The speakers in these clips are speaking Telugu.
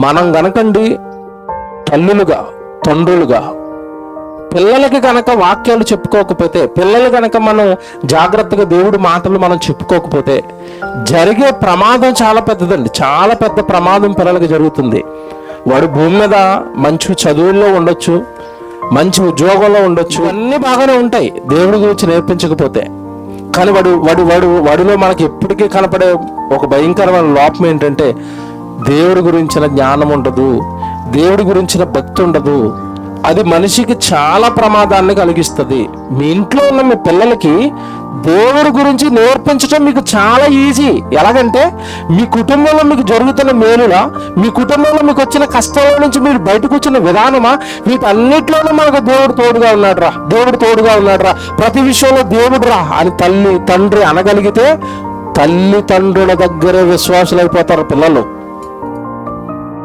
మనం గనకండి తల్లులుగా తండ్రులుగా పిల్లలకి గనక వాక్యాలు చెప్పుకోకపోతే పిల్లలు గనక మనం జాగ్రత్తగా దేవుడి మాటలు మనం చెప్పుకోకపోతే జరిగే ప్రమాదం చాలా పెద్దదండి. చాలా పెద్ద ప్రమాదం పిల్లలకి జరుగుతుంది. వాడు భూమి మీద మంచి చదువుల్లో ఉండొచ్చు మంచి ఉద్యోగంలో ఉండొచ్చు అన్నీ బాగానే ఉంటాయి. దేవుడి గురించి నేర్పించకపోతే. కానీ వాడు వాడు వాడు వాడిలో మనకి ఎప్పటికీ కనపడే ఒక భయంకరమైన లోపం ఏంటంటే దేవుడి గురించిన జ్ఞానం ఉండదు దేవుడి గురించిన భక్తి ఉండదు. అది మనిషికి చాలా ప్రమాదాన్ని కలిగిస్తుంది. మీ ఇంట్లో ఉన్న మీ పిల్లలకి దేవుడి గురించి నేర్పించడం మీకు చాలా ఈజీ. ఎలాగంటే మీ కుటుంబంలో మీకు జరుగుతున్న మేలులా మీ కుటుంబంలో మీకు వచ్చిన కష్టాల నుంచి మీరు బయటకు వచ్చిన విధానమా వీటన్నిటిలోనూ మనకు దేవుడు తోడుగా ఉన్నాడు రా దేవుడు తోడుగా ఉన్నాడు రా ప్రతి విషయంలో దేవుడు రా అని తల్లి తండ్రి అనగలిగితే తల్లి తండ్రుల దగ్గరే విశ్వాసులైపోతారు అయిపోతారు పిల్లలు.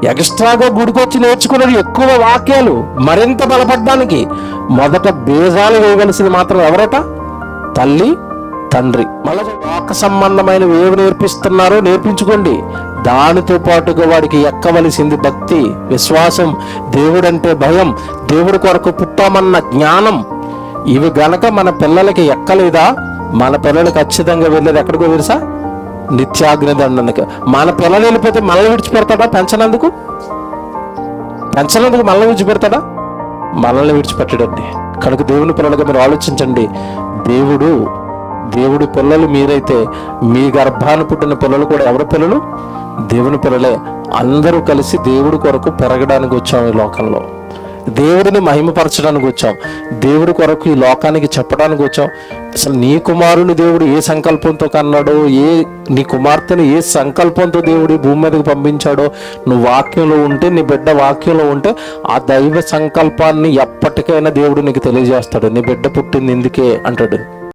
ఎక్స్ట్రాగా గుడికొచ్చి నేర్చుకున్నది ఎక్కువ వాక్యాలు మరింత బలపడడానికి మొదట బేజాలు వేయవలసింది మాత్రం ఎవరట? తల్లి తండ్రి. మళ్ళీ వాక సంబంధమైనవి ఏవి నేర్పిస్తున్నారో నేర్పించుకోండి. దానితో పాటుగా వాడికి ఎక్కవలసింది భక్తి విశ్వాసం దేవుడంటే భయం దేవుడి కొరకు పుట్టామన్న జ్ఞానం. ఇవి గనక మన పిల్లలకి ఎక్కలేదా? మన పిల్లలు ఖచ్చితంగా వెళ్ళేది ఎక్కడికో తెలుసా? నిత్యాగ్ని దండనకి మన పిల్లలు వెళ్ళిపోతే మనల్ని విడిచిపెడతాడా? పెంచనందుకు? పెంచనందుకు మనల్ని విడిచిపెడతాడా? మనల్ని విడిచిపెట్టడండి. కనుక దేవుని పిల్లలుగా మీరు ఆలోచించండి. దేవుడు దేవుడి పిల్లలు మీరైతే మీ గర్భాన పుట్టిన పిల్లలు కూడా ఎవరి పిల్లలు? దేవుని పిల్లలే. అందరూ కలిసి దేవుడి కొరకు పెరగడానికి వచ్చాము ఈ లోకంలో. దేవుడిని మహిమపరచడానికి వచ్చాం దేవుడి కొరకు ఈ లోకానికి చెప్పడానికి వచ్చాం అసలు నీ కుమారుని దేవుడు ఏ సంకల్పంతో కన్నాడో ఏ నీ కుమార్తెను ఏ సంకల్పంతో దేవుడు భూమి మీదకి పంపించాడో నువ్వు వాక్యంలో ఉంటే నీ బిడ్డ వాక్యంలో ఉంటే ఆ దైవ సంకల్పాన్ని ఎప్పటికైనా దేవుడు నీకు తెలియజేస్తాడు. నీ బిడ్డ పుట్టింది ఎందుకే అంటాడు.